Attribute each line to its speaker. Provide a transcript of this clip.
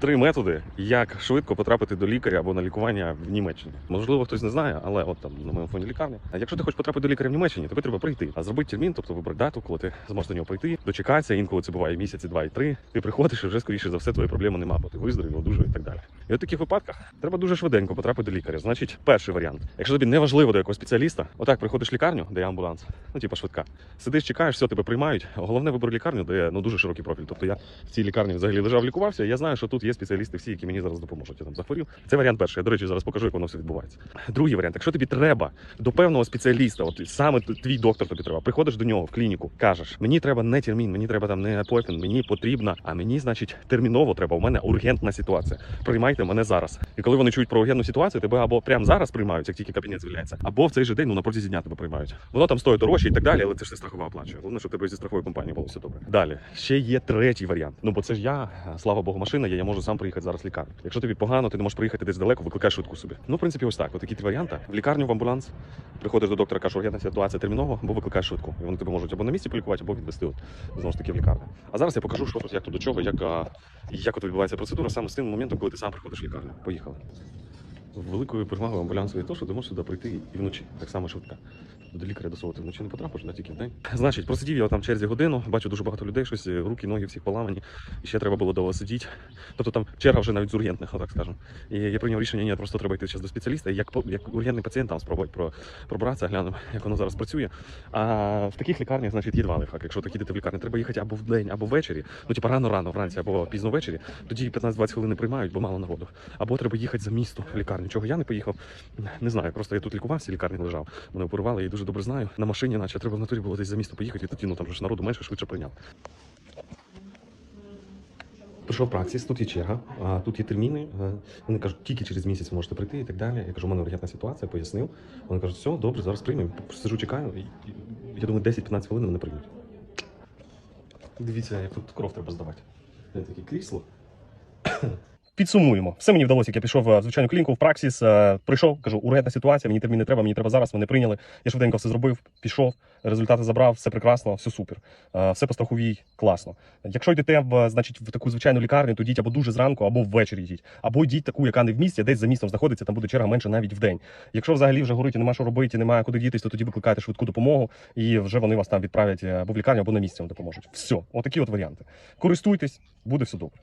Speaker 1: Три методи, як швидко потрапити до лікаря або на лікування в Німеччині. Можливо, хтось не знає, але от там на моєму фоні лікарня. Якщо ти хочеш потрапити до лікаря в Німеччині, тобі треба прийти, а зробити термін, тобто вибрати дату, коли ти зможеш до нього прийти, дочекатися. Інколи це буває місяці, два і три. Ти приходиш і вже скоріше за все твої проблеми нема, бо ти виздоровів, одужав і так далі. І в таких випадках треба дуже швиденько потрапити до лікаря. Значить, перший варіант. Якщо тобі не важливо до якогось спеціаліста, отак приходиш в лікарню, де є амбуланс, ну типа швидка. Сидиш, чекаєш, все тебе приймають. Головне вибор лікарню, де ну дуже широкий профіль. Тобто я в цій лікарні взагалі лежав, лікувався. Я знаю, що тут є спеціалісти всі, які мені зараз допоможуть. Я там захворів. Це варіант перший. Я, до речі, зараз покажу, як воно все відбувається. Другий варіант. Якщо тобі треба до певного спеціаліста, от саме твій доктор тобі треба, приходиш до нього в клініку, кажеш, мені треба не термін, мені треба там не апойтмент, мені потрібно, а мені, значить, терміново треба. У мене ургентна ситуація. Приймайте мене зараз. І коли вони чують про ургентну ситуацію, тебе або прямо зараз приймають, як тільки кабінет звільняється, або в цей же день, ну на протязі дня тебе приймають. Воно там стоїть дорожче і так далі, але це ж все страхова оплачує. Головне, щоб тебе зі страхової компанії було все добре. Далі ще є третій варіант. Ну бо це ж я, слава Богу, машина, є, я можу сам приїхати зараз в лікарню. Якщо тобі погано, ти не можеш приїхати десь далеко, викликай швидку собі. Ну, в принципі, ось так. От такі три варіанти. В лікарню, в амбуланс, приходиш до доктора, кажеш, ургентна ситуація терміново, або викликаєш швидку. І вони тебе можуть або на місці полікувати, або відвести от, знову ж таки в лікарню. А зараз я покажу, що тут, як тут до чого, як, як от відбувається процедура саме з тим моментом, коли ти сам приходиш в лікарню. Поїхали. Великою перевагою амбулянсу те, що ти можеш сюди прийти і вночі, так само швидка. До лікаря до свого ти вночі не потрапиш, да тільки в день. Значить, просидів я там в черзі годину, бачу дуже багато людей, щось руки, ноги всіх поламані, і ще треба було довго сидіти. Тобто там черга вже навіть з ургентних, так скажемо. І я прийняв рішення, ні, просто треба йти зараз до спеціаліста, і як, як ургентний пацієнт там спробувати про, пробратися, глянемо, як воно зараз працює. А в таких лікарнях, значить, є два лайфхаки. Якщо так їдете в лікарню, треба їхати або в день, або ввечері. Ну, типа рано-рано вранці, або пізно ввечері. Тоді 15-20 хвилин не приймають, бо мало народу. Або треба їхати за місто в лікарню. Чого я не поїхав? Не знаю. Просто я тут лікувався, лікарні лежав. Мене оперували, я її дуже добре знаю. На машині, наче треба в натурі було десь за місто поїхати, і тоді ну там ж народу менше швидше прийняв. Прийшов праксис, тут є черга, а тут є терміни. Вони кажуть, тільки через місяць можете прийти і так далі. Я кажу, у мене ургентна ситуація, пояснив. Вони кажуть, все, добре, зараз приймемо. Сижу, чекаю. Я думаю, 10-15 хвилин мене приймуть. Дивіться, як тут кров треба здавати. Це таке крісло.
Speaker 2: Підсумуємо. Все мені вдалося, як я пішов е, в звичайну клініку в праксіс, е, прийшов, кажу, ургентна ситуація, мені термін не треба, мені треба зараз, мене прийняли. Я швиденько все зробив, пішов, результати забрав, все прекрасно, все супер. Е, Все по страховій класно. Якщо йдете в, значить, в таку звичайну лікарню, то йдіть або дуже зранку, або ввечері йдіть, або йдіть таку, яка не в місті, а десь за містом знаходиться, там буде черга менше навіть в день. Якщо взагалі вже горить і нема що робити, немає куди дітись, то тоді викликайте швидку допомогу, і вже вони вас там відправлять або в лікарню, або на місці вам допоможуть. Все, отакі от варіанти. Користуйтесь, буде все добре.